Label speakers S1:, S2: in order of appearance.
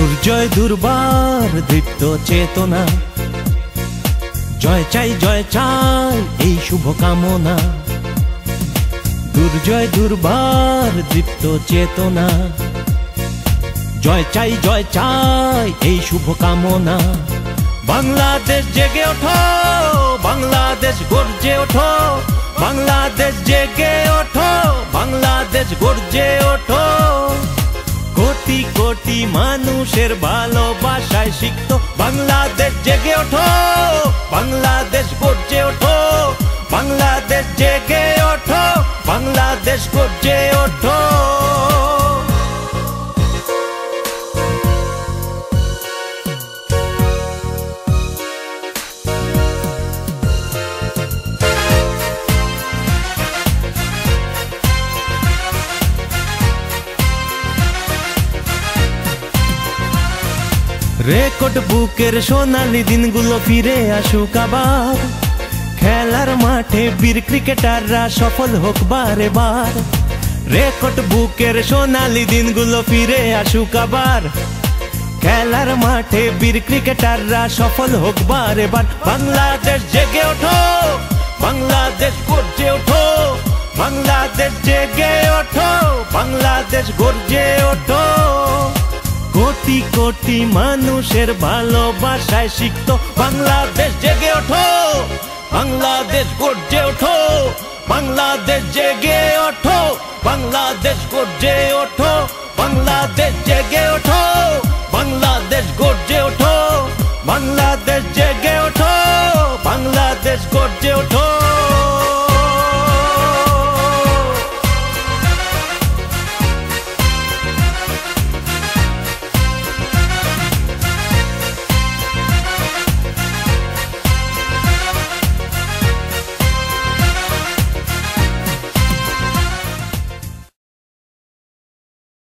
S1: দুর্জয় দুর্বার দীপ্ত চেতনা। জয় চাই জয় চাই এই শুভ কামনা। দুর্জয় দুর্বার দীপ্ত চেতনা। জয় চাই জয় চাই এই শুভ কামনা। বাংলাদেশ জেগে ওঠো, বাংলাদেশ গর্জে ওঠো, বাংলাদেশ জেগে ওঠো, বাংলাদেশ গর্জে ওঠো। কোটি মানুষের ভালোবাসায় শিখতো বাংলাদেশ জেগে ওঠো, বাংলাদেশ গর্জে ওঠো, বাংলাদেশ জেগে ওঠো, বাংলাদেশ গর্জে ওঠো। রেকর্ড বুকের সোনালি দিনগুলো ফিরে আসুক আবার। খেলার মাঠে বীর ক্রিকেটাররা সফল হোক বারে বার রেকর্ড বুকের সোনালি দিনগুলো ফিরে আসুক আবার। খেলার মাঠে বীর ক্রিকেটাররা সফল হোক বারে বার বাংলাদেশ জেগে ওঠো, বাংলাদেশ গর্জে ওঠো, বাংলাদেশ জেগে ওঠো, বাংলাদেশ গর্জে ওঠো। কোটি কোটি মানুষের ভালোবাসায় শিখত বাংলাদেশ জেগে ওঠো, বাংলাদেশ গর্জে ওঠো, বাংলাদেশ জেগে ওঠো, বাংলাদেশ গর্জে ওঠো, বাংলাদেশ জেগে ওঠো।